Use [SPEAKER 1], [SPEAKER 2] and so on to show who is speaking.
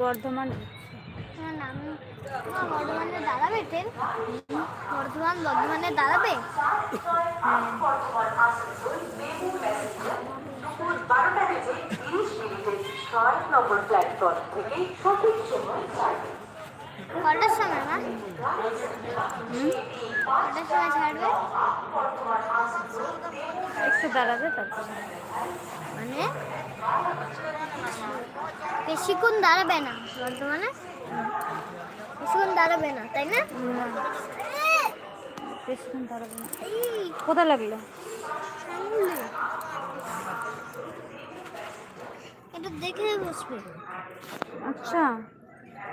[SPEAKER 1] বর্ধমান।
[SPEAKER 2] হ্যাঁ, বর্ধমানে দাঁড়াবে ট্রেন? বর্ধমান বর্ধমানে দাঁড়াবে?
[SPEAKER 3] হ্যাঁ। বারোটা থেকে তিরিশ মিনিটে ছয় নম্বর প্ল্যাটফর্ম থেকে সঠিক সময়
[SPEAKER 2] কটার সময় মা? কটার সময় ছাড়বে?
[SPEAKER 1] একটু দাঁড়াবে তারপর।
[SPEAKER 2] মানে? বেশিক্ষণ দাঁড়াবে না বর্ধমানে বেশিক্ষণ দাঁড়াবে না তাই না?
[SPEAKER 1] বেশিক্ষণ দাঁড়াবে না। কোথায় লাগল।
[SPEAKER 2] এটা দেখে বসবে।
[SPEAKER 1] আচ্ছা।